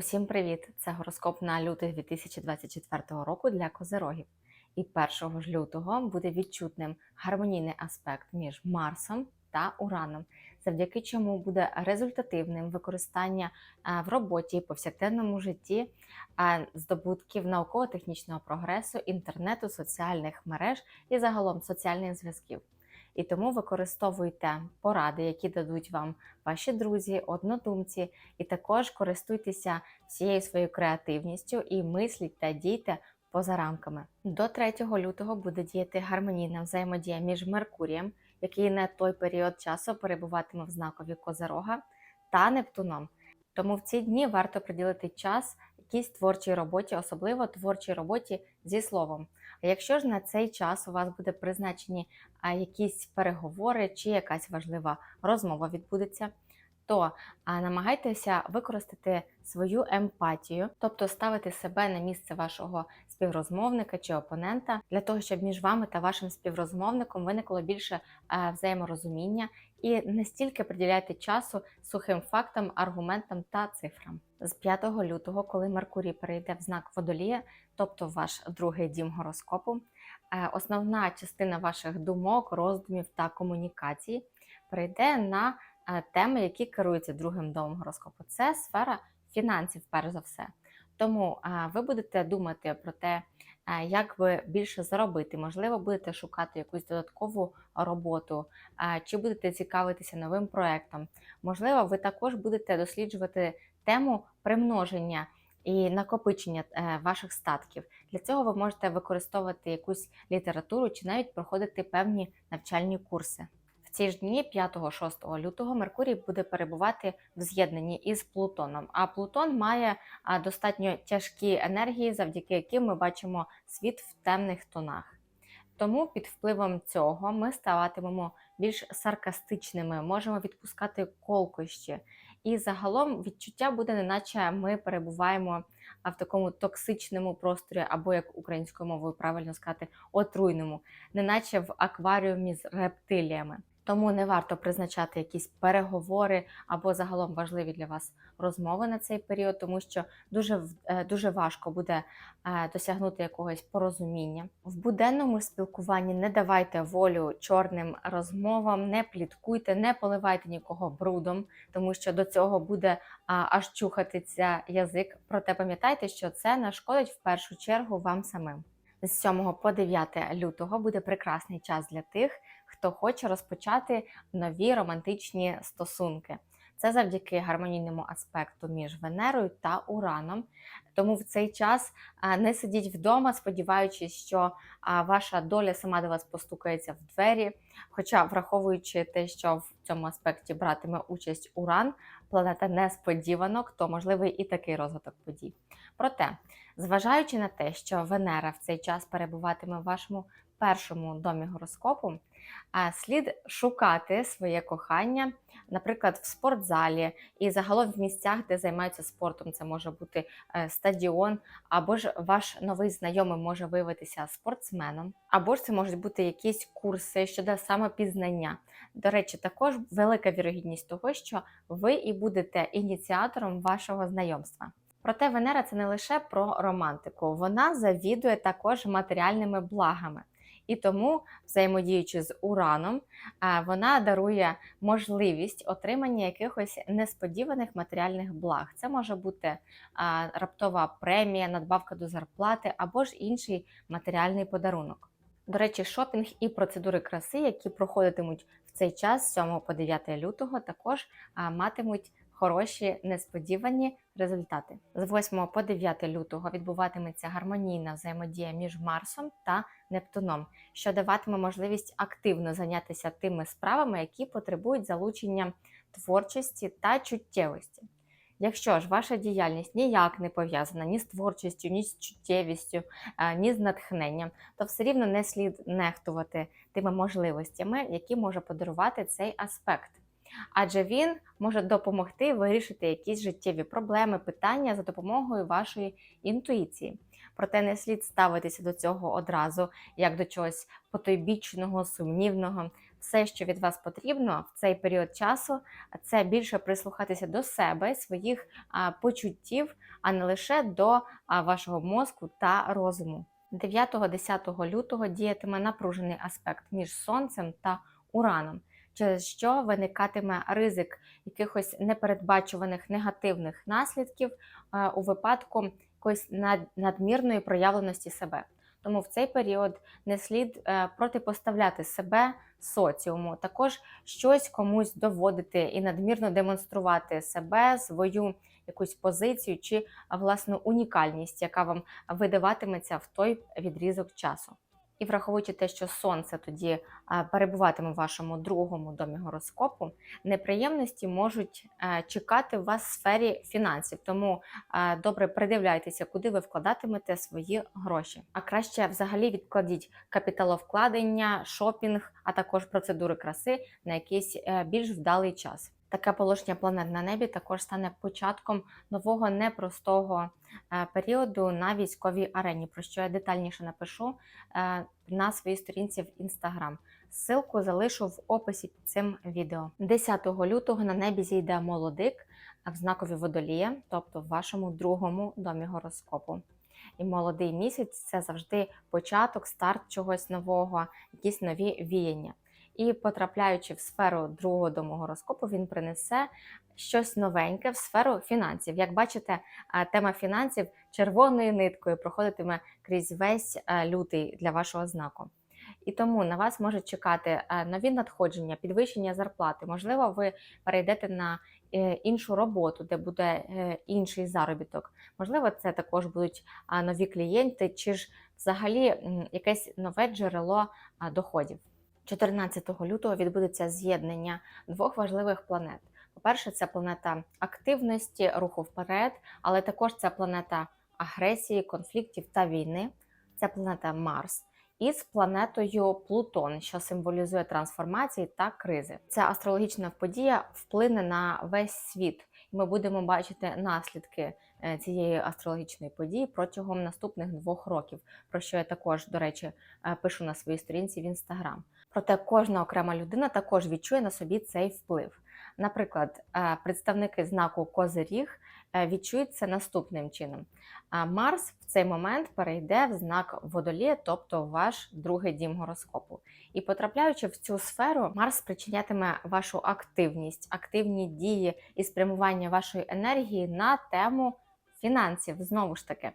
Усім привіт! Це гороскоп на лютий 2024 року для козерогів. І 1 ж лютого буде відчутним гармонійний аспект між Марсом та Ураном, завдяки чому буде результативним використання е, в роботі і повсякденному житті е, здобутків науково-технічного прогресу, інтернету, соціальних мереж і загалом соціальних зв'язків. І тому використовуйте поради, які дадуть вам ваші друзі, однодумці, і також користуйтеся всією своєю креативністю і мисліть та дійте поза рамками. До 3 лютого буде діяти гармонійна взаємодія між Меркурієм, який на той період часу перебуватиме в знакові Козерога, та Нептуном. Тому в ці дні варто приділити час якійсь творчій роботі, особливо творчій роботі зі словом. Якщо ж на цей час у вас буде призначені якісь переговори чи якась важлива розмова відбудеться, то намагайтеся використати свою емпатію, тобто ставити себе на місце вашого співрозмовника чи опонента, для того, щоб між вами та вашим співрозмовником виникло більше взаєморозуміння і не стільки приділяйте часу сухим фактам, аргументам та цифрам. З 5 лютого, коли Меркурій перейде в знак водолія, тобто ваш другий дім гороскопу, е, основна частина ваших думок, роздумів та комунікацій перейде на е, теми, які керуються другим домом гороскопу. Це сфера фінансів, перш за все. Тому е, ви будете думати про те, як ви більше заробити, можливо, будете шукати якусь додаткову роботу, чи будете цікавитися новим проектом. Можливо, ви також будете досліджувати тему примноження і накопичення е, ваших статків. Для цього ви можете використовувати якусь літературу чи навіть проходити певні навчальні курси. Ці ж дні, 5-6 лютого, Меркурій буде перебувати в з'єднанні із Плутоном. А Плутон має достатньо тяжкі енергії, завдяки яким ми бачимо світ в темних тонах. Тому під впливом цього ми ставатимемо більш саркастичними, можемо відпускати колкощі. І загалом відчуття буде, неначе ми перебуваємо в такому токсичному просторі, або як українською мовою правильно сказати, отруйному, неначе в акваріумі з рептиліями. Тому не варто призначати якісь переговори або загалом важливі для вас розмови на цей період, тому що дуже е, дуже важко буде е, досягнути якогось порозуміння. В буденному спілкуванні не давайте волю чорним розмовам, не пліткуйте, не поливайте нікого брудом, тому що до цього буде аж чухатися язик. Проте пам'ятайте, що це нашкодить в першу чергу вам самим. З 7 по 9 лютого буде прекрасний час для тих, хто хоче розпочати нові романтичні стосунки. Це завдяки гармонійному аспекту між Венерою та Ураном. Тому в цей час не сидіть вдома, сподіваючись, що ваша доля сама до вас постукається в двері. Хоча, враховуючи те, що в цьому аспекті братиме участь Уран, планета несподіванок, то можливий і такий розвиток подій. Проте, зважаючи на те, що Венера в цей час перебуватиме в вашому першому домі гороскопу, слід шукати своє кохання, наприклад, в спортзалі і загалом в місцях, де займаються спортом. Це може бути е, стадіон, або ж ваш новий знайомий може виявитися спортсменом, або ж це можуть бути якісь курси щодо самопізнання. До речі, також велика вірогідність того, що ви і будете ініціатором вашого знайомства. Проте Венера це не лише про романтику, вона завідує також матеріальними благами. І тому, взаємодіючи з ураном, вона дарує можливість отримання якихось несподіваних матеріальних благ. Це може бути раптова премія, надбавка до зарплати або ж інший матеріальний подарунок. До речі, шопінг і процедури краси, які проходитимуть в цей час, з 7 по 9 лютого, також матимуть хороші несподівані результати. З 8 по 9 лютого відбуватиметься гармонійна взаємодія між Марсом та Нептуном, що даватиме можливість активно зайнятися тими справами, які потребують залучення творчості та чуттєвості. Якщо ж ваша діяльність ніяк не пов'язана ні з творчістю, ні з чуттєвістю, ні з натхненням, то все рівно не слід нехтувати тими можливостями, які може подарувати цей аспект. Адже він може допомогти вирішити якісь життєві проблеми, питання за допомогою вашої інтуїції. Проте не слід ставитися до цього одразу як до чогось потойбічного, сумнівного. Все, що від вас потрібно в цей період часу, це більше прислухатися до себе, своїх почуттів, а не лише до вашого мозку та розуму. 9-10 лютого діятиме напружений аспект між сонцем та ураном, через що виникатиме ризик якихось непередбачуваних негативних наслідків е, у випадку якоїсь надмірної проявленості себе. Тому в цей період не слід е, протипоставляти себе соціуму, також щось комусь доводити і надмірно демонструвати себе, свою якусь позицію чи власну унікальність, яка вам видаватиметься в той відрізок часу. І враховуючи те, що сонце тоді перебуватиме в вашому другому домі гороскопу, неприємності можуть е, чекати вас в сфері фінансів. Тому е, добре придивляйтеся, куди ви вкладатимете свої гроші. А краще взагалі відкладіть капіталовкладення, шопінг, а також процедури краси на якийсь е, більш вдалий час. Таке положення планет на небі також стане початком нового непростого е, періоду на військовій арені, про що я детальніше напишу е, на своїй сторінці в інстаграм. Ссылку залишу в описі під цим відео. 10 лютого на небі зійде молодик в знакові водолія, тобто в вашому другому домі гороскопу. І молодий місяць це завжди початок, старт чогось нового, якісь нові віяння. І потрапляючи в сферу другого дому гороскопу, він принесе щось новеньке в сферу фінансів. Як бачите, тема фінансів червоною ниткою проходитиме крізь весь е, лютий для вашого знаку. І тому на вас можуть чекати е, нові надходження, підвищення зарплати. Можливо, ви перейдете на е, іншу роботу, де буде інший заробіток. Можливо, це також будуть нові клієнти, чи ж взагалі якесь нове джерело доходів. 14 лютого відбудеться з'єднання двох важливих планет. По-перше, це планета активності, руху вперед, але також це планета агресії, конфліктів та війни. Це планета Марс із планетою Плутон, що символізує трансформації та кризи. Ця астрологічна подія вплине на весь світ. Ми будемо бачити наслідки е, цієї астрологічної події протягом наступних двох років, про що я також, до речі, е, пишу на своїй сторінці в інстаграм. Проте кожна окрема людина також відчує на собі цей вплив. Наприклад, е, представники знаку Козиріг е, відчують це наступним чином: Марс в цей момент перейде в знак Водолія, тобто ваш другий дім гороскопу. І потрапляючи в цю сферу, Марс спричинятиме вашу активність, активні дії і спрямування вашої енергії на тему фінансів знову ж таки.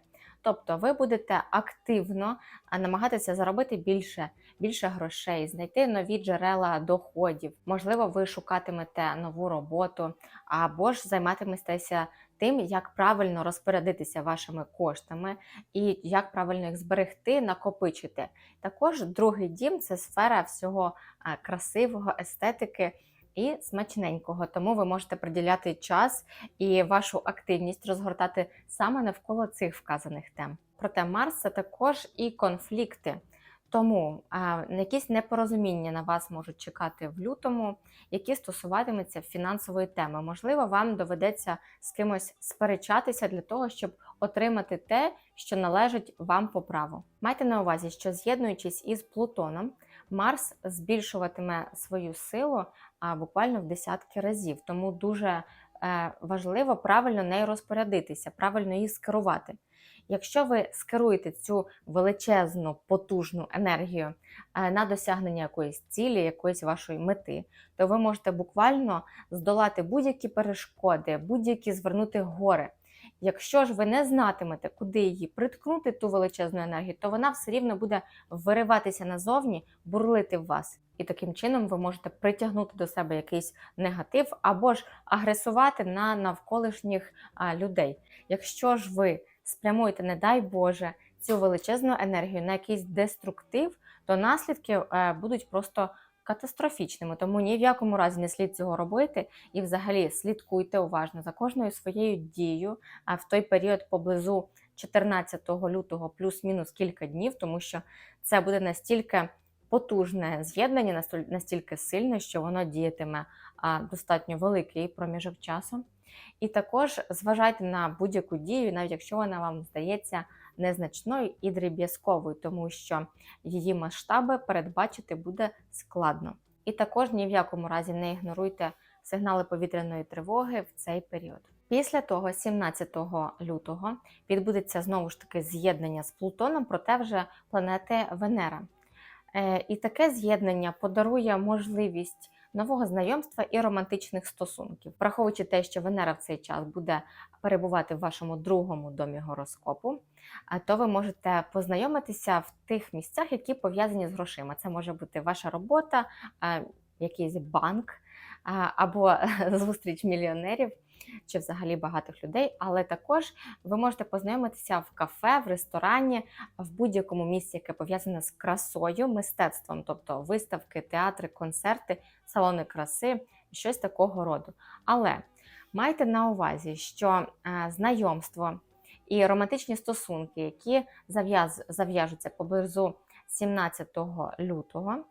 Тобто ви будете активно намагатися заробити більше, більше грошей, знайти нові джерела доходів. Можливо, ви шукатимете нову роботу або ж займатиметеся тим, як правильно розпорядитися вашими коштами і як правильно їх зберегти, накопичити. Також другий дім це сфера всього красивого, естетики. І смачненького, тому ви можете приділяти час і вашу активність розгортати саме навколо цих вказаних тем. Проте Марс це також і конфлікти. Тому а, якісь непорозуміння на вас можуть чекати в лютому, які стосуватимуться фінансової теми. Можливо, вам доведеться з кимось сперечатися для того, щоб отримати те, що належить вам по праву. Майте на увазі, що з'єднуючись із Плутоном, Марс збільшуватиме свою силу а, буквально в десятки разів. Тому дуже е, важливо правильно нею розпорядитися, правильно її скерувати. Якщо ви скеруєте цю величезну потужну енергію е, на досягнення якоїсь цілі, якоїсь вашої мети, то ви можете буквально здолати будь-які перешкоди, будь-які звернути гори. Якщо ж ви не знатимете, куди її приткнути, ту величезну енергію, то вона все рівно буде вириватися назовні, бурлити в вас. І таким чином ви можете притягнути до себе якийсь негатив або ж агресувати на навколишніх людей. Якщо ж ви спрямуєте, не дай Боже, цю величезну енергію на якийсь деструктив, то наслідки е, будуть просто катастрофічними. Тому ні в якому разі не слід цього робити. І взагалі слідкуйте уважно за кожною своєю дією а в той період поблизу 14 лютого, плюс-мінус кілька днів, тому що це буде настільки потужне з'єднання, настіль- настільки сильне, що воно діятиме достатньо великий проміжок часу. І також зважайте на будь-яку дію, навіть якщо вона вам здається незначною і дріб'язковою, тому що її масштаби передбачити буде складно. І також ні в якому разі не ігноруйте сигнали повітряної тривоги в цей період. Після того, 17 лютого, відбудеться знову ж таки з'єднання з Плутоном, проте вже планети Венера. Е, І таке з'єднання подарує можливість нового знайомства і романтичних стосунків, враховуючи те, що Венера в цей час буде перебувати в вашому другому домі гороскопу, то ви можете познайомитися в тих місцях, які пов'язані з грошима. Це може бути ваша робота, якийсь банк або зустріч мільйонерів чи взагалі багатих людей, але також ви можете познайомитися в кафе, в ресторані, в будь-якому місці, яке пов'язане з красою, мистецтвом, тобто виставки, театри, концерти, салони краси, щось такого роду. Але майте на увазі, що е, знайомство і романтичні стосунки, які зав'яжуться поблизу 17 лютого,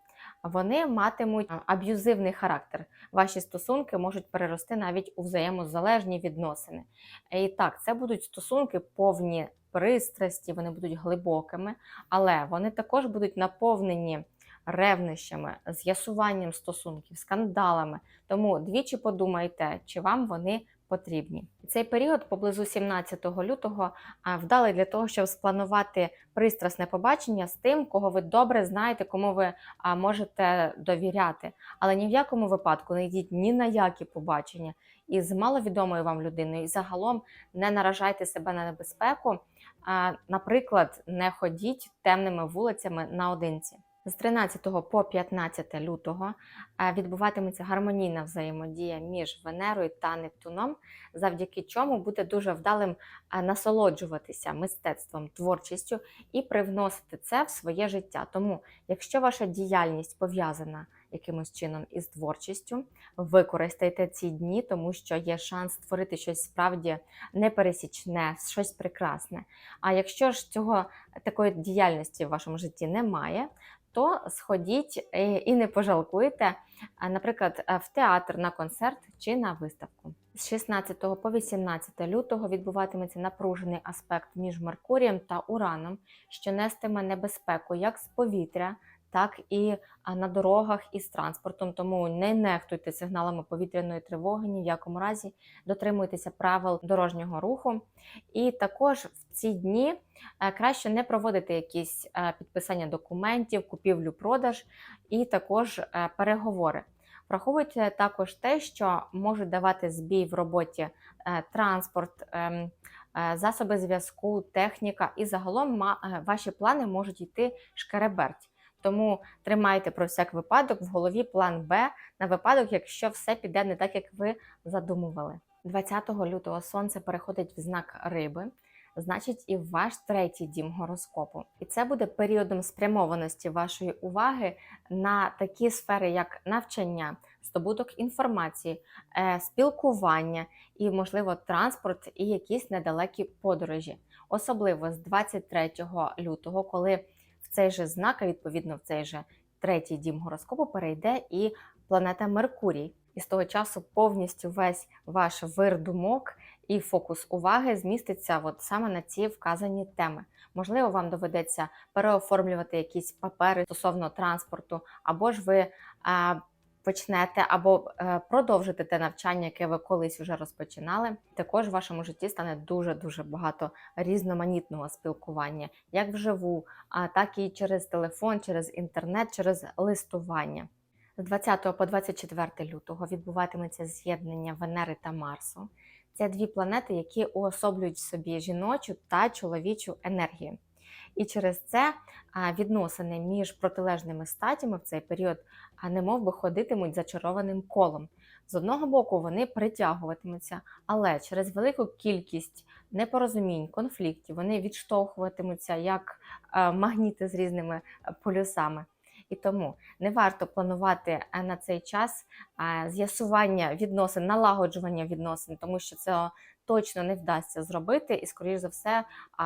вони матимуть е, аб'юзивний характер. Ваші стосунки можуть перерости навіть у взаємозалежні відносини. І так, це будуть стосунки повні пристрасті, вони будуть глибокими, але вони також будуть наповнені ревнощами, з'ясуванням стосунків, скандалами. Тому двічі подумайте, чи вам вони потрібні. Цей період поблизу 17 лютого вдалий для того, щоб спланувати пристрасне побачення з тим, кого ви добре знаєте, кому ви можете довіряти. Але ні в якому випадку не йдіть ні на які побачення із маловідомою вам людиною, і загалом не наражайте себе на небезпеку. Наприклад, не ходіть темними вулицями наодинці. З 13 по 15 лютого е, відбуватиметься гармонійна взаємодія між Венерою та Нептуном, завдяки чому буде дуже вдалим е, насолоджуватися мистецтвом, творчістю і привносити це в своє життя. Тому, якщо ваша діяльність пов'язана якимось чином із творчістю, використайте ці дні, тому що є шанс створити щось справді непересічне, щось прекрасне. А якщо ж цього такої діяльності в вашому житті немає, то сходіть е, і не пожалкуйте, наприклад, е, в театр, на концерт чи на виставку. З 16 по 18 лютого відбуватиметься напружений аспект між Меркурієм та Ураном, що нестиме небезпеку як з повітря, так і на дорогах із транспортом. Тому не нехтуйте сигналами повітряної тривоги, ні в якому разі дотримуйтеся правил дорожнього руху. І також в ці дні е, краще не проводити якісь е, підписання документів, купівлю-продаж і також е, переговори. Враховуйте також те, що можуть давати збій в роботі транспорт, ем, засоби зв'язку, техніка, і загалом ваші плани можуть йти шкереберть. Тому тримайте про всяк випадок в голові план Б на випадок, якщо все піде не так, як ви задумували. 20 лютого сонце переходить в знак риби, значить і ваш третій дім гороскопу. І це буде періодом спрямованості вашої уваги на такі сфери, як навчання, здобуток інформації, е, спілкування і, можливо, транспорт і якісь недалекі подорожі. Особливо з 23 лютого, коли цей же знак, а відповідно в цей же третій дім гороскопу перейде і планета Меркурій. І з того часу повністю весь ваш вир думок і фокус уваги зміститься от саме на ці вказані теми. Можливо, вам доведеться переоформлювати якісь папери стосовно транспорту, або ж ви почнете або е, продовжите те навчання, яке ви колись вже розпочинали. Також в вашому житті стане дуже дуже багато різноманітного спілкування, як вживу, а так і через телефон, через інтернет, через листування. З 20 по 24 лютого відбуватиметься з'єднання Венери та Марсу. Це дві планети, які уособлюють в собі жіночу та чоловічу енергію. І через це відносини між протилежними статями в цей період а, немов би ходитимуть зачарованим колом. З одного боку, вони притягуватимуться, але через велику кількість непорозумінь, конфліктів вони відштовхуватимуться як е, магніти з різними е, полюсами. І тому не варто планувати е, на цей час з'ясування відносин, налагоджування відносин, тому що це точно не вдасться зробити, і, скоріш за все,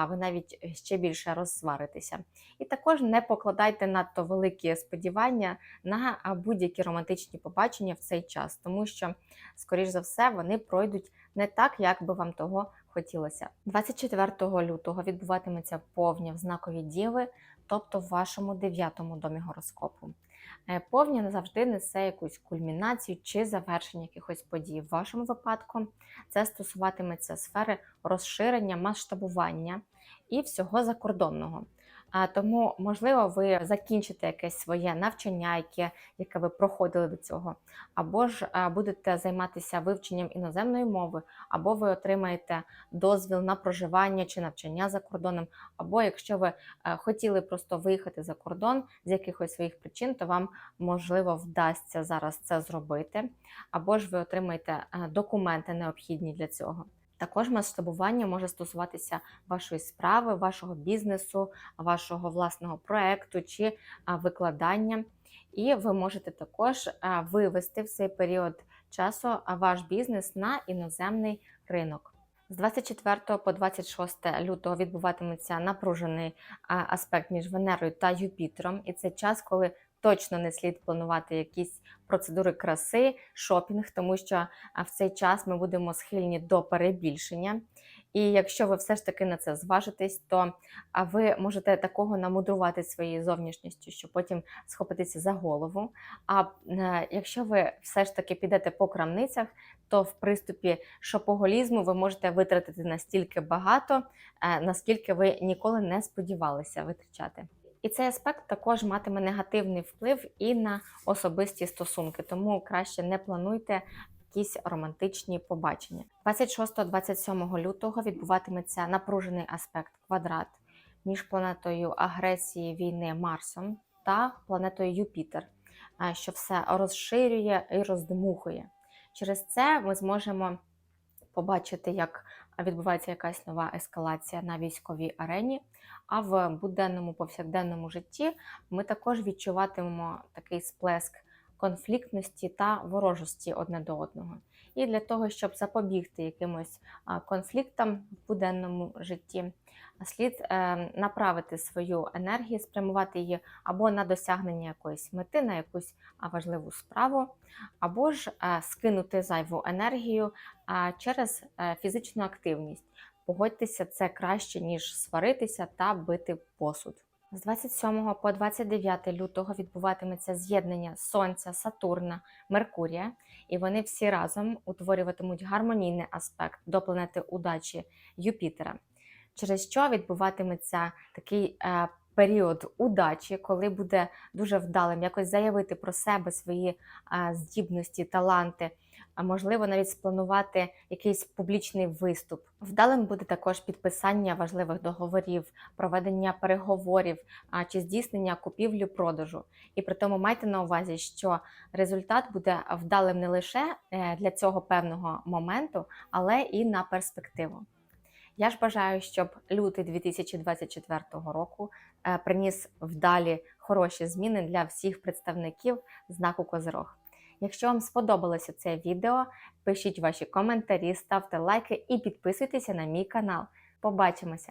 ви навіть ще більше розсваритеся. І також не покладайте надто великі сподівання на будь-які романтичні побачення в цей час, тому що, скоріш за все, вони пройдуть не так, як би вам того хотілося. 24 лютого відбуватиметься повня в знакові діви, тобто в вашому дев'ятому домі гороскопу. Е, Повня завжди несе якусь кульмінацію чи завершення якихось подій. В вашому випадку це стосуватиметься сфери розширення, масштабування і всього закордонного. Тому, можливо, ви закінчите якесь своє навчання, яке, яке ви проходили до цього, або ж а, будете займатися вивченням іноземної мови, або ви отримаєте дозвіл на проживання чи навчання за кордоном, або якщо ви е, хотіли просто виїхати за кордон з якихось своїх причин, то вам можливо вдасться зараз це зробити, або ж ви отримаєте е, документи необхідні для цього. Також масштабування може стосуватися вашої справи, вашого бізнесу, вашого власного проекту чи викладання. І ви можете також вивести в цей період часу ваш бізнес на іноземний ринок. З 24 по 26 лютого відбуватиметься напружений аспект між Венерою та Юпітером, і це час, коли точно не слід планувати якісь процедури краси, шопінг, тому що в цей час ми будемо схильні до перебільшення. І якщо ви все ж таки на це зважитесь, то ви можете такого намудрувати своєю зовнішністю, що потім схопитися за голову. А е, якщо ви все ж таки підете по крамницях, то в приступі шопоголізму ви можете витратити настільки багато, е, наскільки ви ніколи не сподівалися витрачати. І цей аспект також матиме негативний вплив і на особисті стосунки, тому краще не плануйте якісь романтичні побачення. 26-27 лютого відбуватиметься напружений аспект квадрат між планетою агресії війни Марсом та планетою Юпітер, що все розширює і роздмухує. Через це ми зможемо побачити, як відбувається якась нова ескалація на військовій арені. А в буденному повсякденному житті ми також відчуватимемо такий сплеск конфліктності та ворожості одне до одного. І для того, щоб запобігти якимось конфліктам в буденному житті, слід е, направити свою енергію, спрямувати її або на досягнення якоїсь мети, на якусь важливу справу, або ж е, скинути зайву енергію через е, фізичну активність. Погодьтеся, це краще, ніж сваритися та бити посуд. З 27 по 29 лютого відбуватиметься з'єднання Сонця, Сатурна, Меркурія, і вони всі разом утворюватимуть гармонійний аспект до планети удачі Юпітера, через що відбуватиметься такий е, період удачі, коли буде дуже вдалим якось заявити про себе свої е, здібності, таланти. А можливо, навіть спланувати якийсь публічний виступ. Вдалим буде також підписання важливих договорів, проведення переговорів чи здійснення купівлю-продажу. І при тому майте на увазі, що результат буде вдалим не лише е, для цього певного моменту, але і на перспективу. Я ж бажаю, щоб лютий 2024 року е, приніс вдалі хороші зміни для всіх представників знаку Козирог. Якщо вам сподобалося це відео, пишіть ваші коментарі, ставте лайки і підписуйтеся на мій канал. Побачимося!